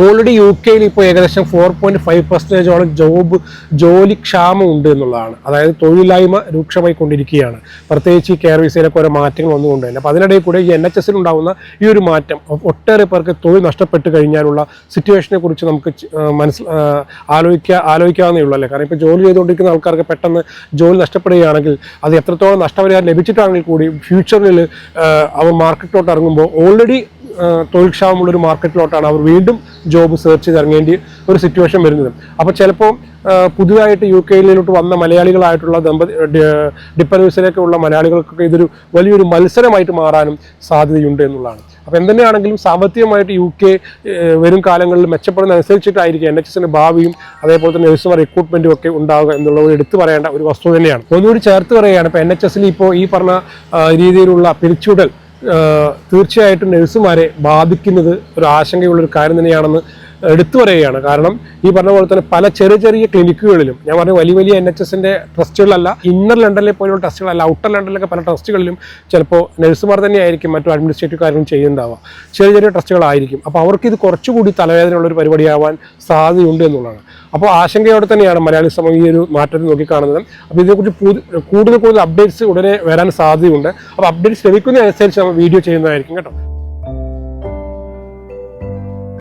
Already U കെയിൽ ഇപ്പോൾ ഏകദേശം ഫോർ പോയിന്റ് ഫൈവ് പെർസെന്റേജോളം ജോബ് ജോലി ക്ഷാമം ഉണ്ട് എന്നുള്ളതാണ്. അതായത് തൊഴിലില്ലായ്മ രൂക്ഷമായി കൊണ്ടിരിക്കുകയാണ് പ്രത്യേകിച്ച് ഈ കെയർ വിസയിലൊക്കെ ഓരോ മാറ്റങ്ങൾ വന്നുകൊണ്ട് തന്നെ. അപ്പോൾ അതിനിടയിൽ കൂടെ ഈ എൻ എച്ച് എസിൽ ഉണ്ടാകുന്ന ഈ ഒരു മാറ്റം ഒട്ടേറെ പേർക്ക് തൊഴിൽ നഷ്ടപ്പെട്ട് കഴിഞ്ഞാലുള്ള സിറ്റുവേഷനെ കുറിച്ച് നമുക്ക് മനസ്സിൽ ആലോചിക്കുക ആലോചിക്കാവുന്നേ ഉള്ളൂ അല്ലേ? കാരണം ഇപ്പോൾ ജോലി ചെയ്തുകൊണ്ടിരിക്കുന്ന ആൾക്കാർക്ക് പെട്ടെന്ന് ജോലി നഷ്ടപ്പെടുകയാണെങ്കിൽ അത് എത്രത്തോളം നഷ്ടപരിഹാരം ലഭിച്ചിട്ടാണെങ്കിൽ കൂടി ഫ്യൂച്ചറിൽ അവർ മാർക്കറ്റിലോട്ട് ഇറങ്ങുമ്പോൾ ഓൾറെഡി തൊഴിൽ ക്ഷാമമുള്ള ഒരു മാർക്കറ്റിലോട്ടാണ് അവർ വീണ്ടും ജോബ് സെർച്ച് ചെയ്ത് ഇറങ്ങേണ്ടി ഒരു സിറ്റുവേഷൻ വരുന്നത്. അപ്പോൾ ചിലപ്പോൾ പുതുതായിട്ട് യു കെയിലോട്ട് വന്ന മലയാളികളായിട്ടുള്ള ദമ്പതി ഡിപ്പൻഡേഴ്സിലേക്ക് ഉള്ള മലയാളികൾക്കൊക്കെ ഇതൊരു വലിയൊരു മത്സരമായിട്ട് മാറാനും സാധ്യതയുണ്ട് എന്നുള്ളതാണ്. അപ്പോൾ എന്തുതന്നെയാണെങ്കിലും സാമ്പത്തികമായിട്ട് യു കെ വരും കാലങ്ങളിൽ മെച്ചപ്പെടുന്ന അനുസരിച്ചിട്ടായിരിക്കും എൻ എച്ച് എസിന്റെ ഭാവിയും അതേപോലെ തന്നെ നഴ്സുമാർ റിക്രൂട്ട്മെന്റും ഒക്കെ ഉണ്ടാവുക എന്നുള്ളത് എടുത്തു പറയേണ്ട ഒരു വസ്തു തന്നെയാണ്. ഒന്നുകൂടി ചേർത്ത് പറയുകയാണ് ഇപ്പോൾ എൻ എച്ച് എസിൽ ഇപ്പോൾ ഈ പറഞ്ഞ രീതിയിലുള്ള പിരിച്ചുവിടൽ തീർച്ചയായിട്ടും നഴ്സുമാരെ ബാധിക്കുന്നത് ഒരു ആശങ്കയുള്ള ഒരു കാര്യം തന്നെയാണെന്ന് എടുത്തു പറയുകയാണ് കാരണം ഈ പറഞ്ഞ പോലെ തന്നെ പല ചെറിയ ചെറിയ ക്ലിനിക്കുകളിലും ഞാൻ പറഞ്ഞ വലിയ വലിയ എൻ എച്ച് എസിന്റെ ട്രസ്റ്റുകളല്ല ഇന്നർ ലണ്ടനിലെ പോലുള്ള ട്രസ്റ്റുകളല്ല ഔട്ടർ ലണ്ടനിലൊക്കെ പല ട്രസ്റ്റുകളിലും ചിലപ്പോൾ നഴ്സുമാർ തന്നെയായിരിക്കും മറ്റു അഡ്മിനിസ്ട്രേറ്റീവ് കാര്യങ്ങൾ ചെയ്യുന്നുണ്ടാവുക ചെറിയ ചെറിയ ട്രസ്റ്റുകളായിരിക്കും. അപ്പോൾ അവർക്ക് ഇത് കുറച്ചുകൂടി തലവേദനയുള്ള ഒരു പരിപാടിയാവാൻ സാധ്യതയുണ്ട് എന്നുള്ളതാണ്. അപ്പോൾ ആശങ്കയോടെ തന്നെയാണ് മലയാളി സമൂഹം ഈ ഒരു മാറ്റത്തെ നോക്കിക്കാണുന്നത്. അപ്പോൾ ഇതിനെക്കുറിച്ച് കൂടുതൽ കൂടുതൽ അപ്ഡേറ്റ്സ് ഉടനെ വരാൻ സാധ്യതയുണ്ട്. അപ്പോൾ അപ്ഡേറ്റ്സ് ലഭിക്കുന്നതനുസരിച്ച് നമ്മൾ വീഡിയോ ചെയ്യുന്നതായിരിക്കും കേട്ടോ.